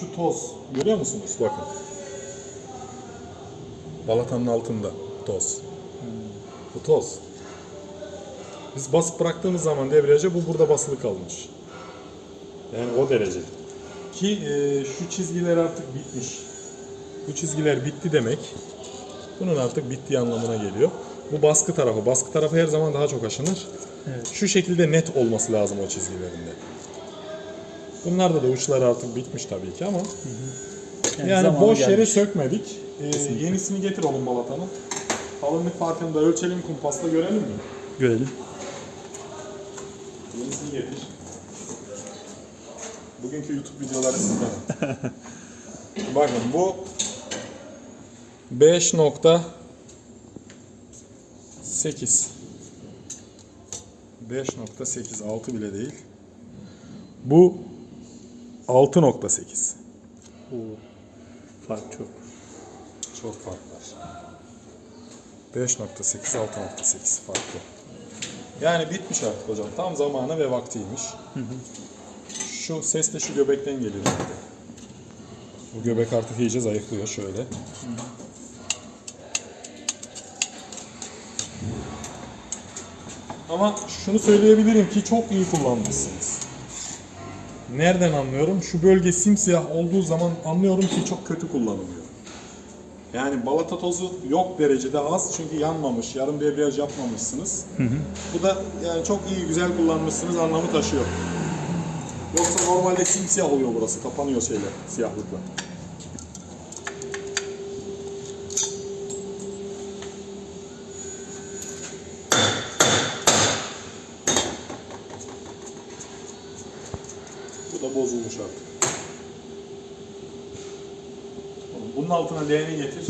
Şu toz görüyor musunuz? Bakın. Balatanın altında toz. Bu toz. Biz basıp bıraktığımız zaman debriyaja bu burada basılı kalmış. Yani o derece. Ki e, şu çizgiler artık bitmiş. Bu çizgiler bitti demek. Bunun artık bittiği anlamına geliyor. Bu baskı tarafı. Baskı tarafı her zaman daha çok aşınır. Evet. Şu şekilde net olması lazım o çizgilerinde. Bunlarda da uçları artık bitmiş tabii ki ama yani, zamanı boş yere gelmiş. sökmedik. Ee, yenisini getir oğlum balatanın. Kalınlık farkını da ölçelim kumpasla görelim mi? Görelim. Yenisini getir. Bugünkü YouTube videoları sizden. Bakın bu 5.8 5.8 6 bile değil. Bu 6.8 Oo. Fark çok. Çok fark var. 5.8 6.8 farklı. Yani bitmiş artık hocam. Tam zamanı ve vaktiymiş. Şu ses de şu göbekten geliyor zaten. Bu göbek artık iyice zayıflıyor şöyle. Ama şunu söyleyebilirim ki çok iyi kullanmışsınız. Nereden anlıyorum? Şu bölge simsiyah olduğu zaman anlıyorum ki çok kötü kullanılıyor. Yani balata tozu yok derecede az çünkü yanmamış, yarım debriyaj yapmamışsınız. Bu da yani çok iyi, güzel kullanmışsınız anlamı taşıyor. Yoksa normalde simsiyah oluyor burası, kapanıyor şeyler, siyahlıkla. Da bozulmuş artık. Bunun altına leğeni getir.